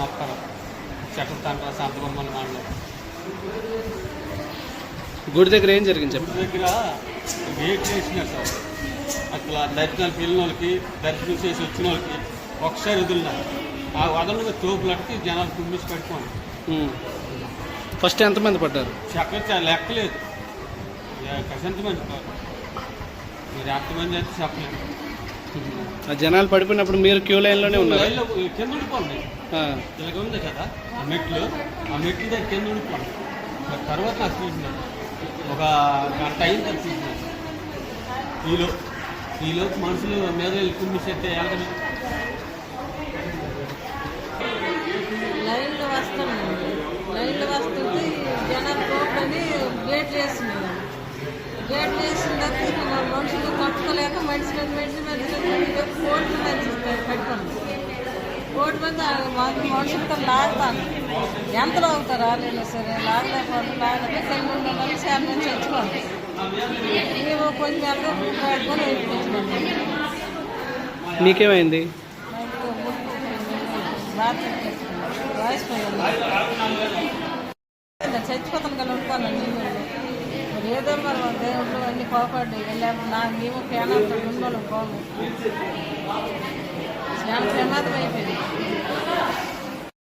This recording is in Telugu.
మొక్కలు చెట్ల తండ్ర సంతబొమ్మల మండలం గుడి దగ్గర ఏం జరిగింది చెప్పండి గుడి దగ్గర గేట్ వేసినారు సార్. అసలు దర్శనానికి వెళ్ళిన వాళ్ళకి దర్శనం చేసి వచ్చిన వాళ్ళకి ఒకసారి వదిలినారు. ఆ వదలని తోపులకి జనాలు కుమ్మిసి పెట్టుకోండి. ఫస్ట్ ఎంతమంది పడ్డారు? చక్కగా లెక్కలేదు. ఎంతమంది మీరు ఎంతమంది అయితే చెప్పలేదు. జనాలు పడిపోయినప్పుడు మీరు క్యూ లైన్లోనే ఉన్నారు. కింద ఉండిపోండి. ఇలాగ ఉంది కదా ఆ మెట్లు ఆ మెట్లు దగ్గర కింద ఉండిపోండి. తర్వాత నాకు చూసినారు ఒక గంట అయిన తర్వాత చూసినారు ఈలో ఈలోపు మనుషులు మీద వెళ్ళి కుమ్మిసేస్తే ఎలాగని కోటి మంది మనుషులతో లాగుతాను ఎంతలో అవుతారు రాలేదు సరే లాగలేకపోతే లాగలేక కై ముందు మంది చాలా మంది చచ్చుకోండి మేము కొంచెం నెలగా పెట్టుకొని వెళ్ళిపోతున్నాం మీకేమైంది చచ్చిపోతాను కానీ ఉంటాను నేను ఏదో మరి దేవుళ్ళు అన్ని కోపడ్డాయి వెళ్ళాము నా మేము పేనాలు ఉన్నాను పోము చాలా ప్రమాదం అయిపోయింది